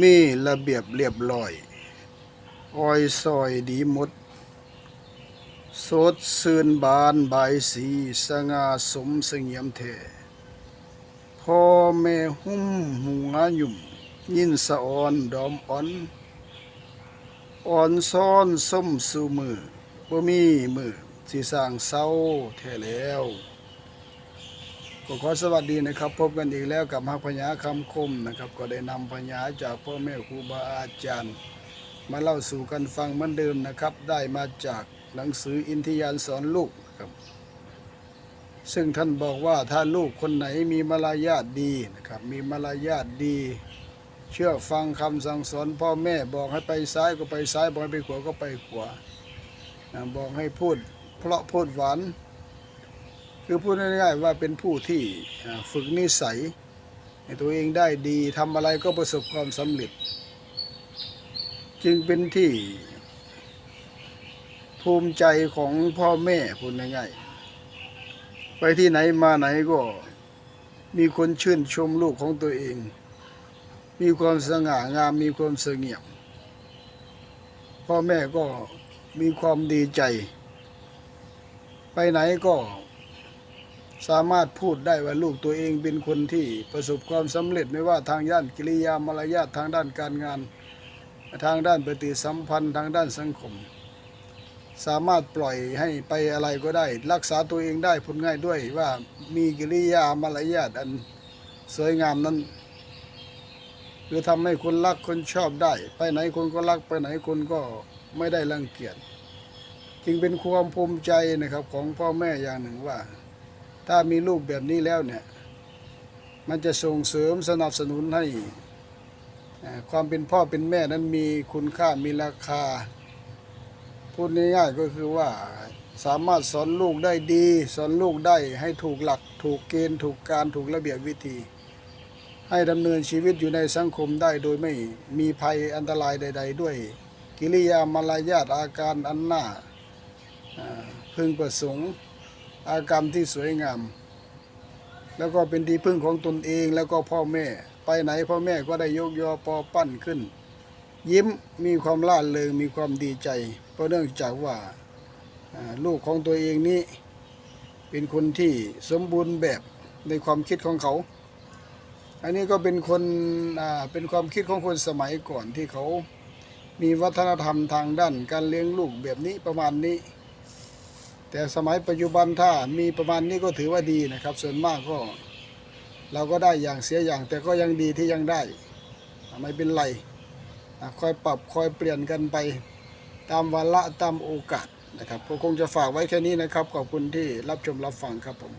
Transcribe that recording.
มีระเบียบเรียบร้อยอ้อยซอยดีหมด สดซื่นบานบายสีสง่าสมเสงี่ยมเทพ่อแม่หุ้มหัวยุ่ม ยินสะออนดอมอ่อน อ่อนซ้อนส้มสู่มือบ่มีมือสิสร้างเศร้าแท้แล้ว ก็ขอสวัสดีนะครับ พบกันอีกแล้วกับฮักพญาคำคมนะครับ ก็ได้นำพญาจากพ่อแม่ครูบาอาจารย์ มาเล่าสู่กันฟังเหมือนเดิมนะครับ ได้มาจากหนังสืออินทิยานสอนลูกครับ ซึ่งท่านบอกว่าถ้าลูกคนไหนมีมารยาทดีนะครับ มีมารยาทดี เชื่อฟังคำสั่งสอนพ่อแม่บอกให้ไปซ้ายก็ไปซ้ายบอกให้ไปขวาก็ไปขวาอ่าบอกให้พูด เพราะพูดหวาน คือพูดง่ายๆว่าเป็นผู้ที่ฝึกนิสัยให้ตัวเองได้ดีทำอะไรก็ประสบความสำเร็จ จึงเป็นที่ภูมิใจของพ่อแม่พูดง่ายๆไปที่ไหนมาไหนก็มีคนชื่นชมลูกของตัวเอง มีความสง่างามมีความเสงี่ยมพ่อแม่ก็มีความดีใจ ไปไหนก็ สามารถพูดได้ว่าลูกตัวเองเป็นคนที่ประสบความสำเร็จไม่ว่าทางด้านกิริยามารยาททางด้านการงาน ทางด้านปฏิสัมพันธ์ทางด้านสังคม สามารถปล่อยให้ไปอะไรก็ได้ รักษาตัวเองได้พูดง่ายด้วยว่ามีกิริยามารยาทอันสวยงามนั้นคือทำให้คนรักคนชอบได้ ไปไหนคนก็รักไปไหนคนก็ไม่ได้รังเกียจจึงเป็นความภูมิใจนะครับของพ่อแม่อย่างหนึ่งว่า ถ้ามีลูกแบบนี้แล้วเนี่ย มันจะส่งเสริมสนับสนุนให้ความเป็นพ่อเป็นแม่นั้นมีคุณค่ามีราคา พูดง่ายๆก็คือว่าสามารถสอนลูกได้ดี สอนลูกได้ให้ถูกหลัก ถูกเกณฑ์ ถูกการถูกระเบียบวิธี ให้ดำเนินชีวิตอยู่ในสังคมได้โดยไม่มีภัยอันตรายใด ๆ ด้วย กิริยามารยาทอาการอันหน่าอ่าพึงประสงค์ อากรรมที่สวยงาม แล้วก็เป็นที่พึ่งของตนเองแล้วก็พ่อแม่ ไปไหนพ่อแม่ก็ได้ยกยอปอปั้นขึ้น ยิ้มมีความล่าเริงมีความดีใจ เพราะเนื่องจากว่าลูกของตัวเองนี้ เป็นคนที่สมบูรณ์แบบในความคิดของเขา อันนี้ก็เป็นคนเป็นความคิดของคนสมัยก่อนที่เขามีวัฒนธรรมทางด้านการเลี้ยงลูกแบบนี้ประมาณนี้ แต่สมัยปัจจุบันถ้ามีประมาณนี้ก็ถือว่าดีนะครับ ส่วนมากก็เราก็ได้อย่างเสียอย่าง แต่ก็ยังดีที่ยังได้ ไม่เป็นไรคอยปรับคอยเปลี่ยนกันไปตามวาระตามโอกาสนะครับผมคงจะฝากไว้แค่นี้นะครับ ขอบคุณที่รับชมรับฟังครับผม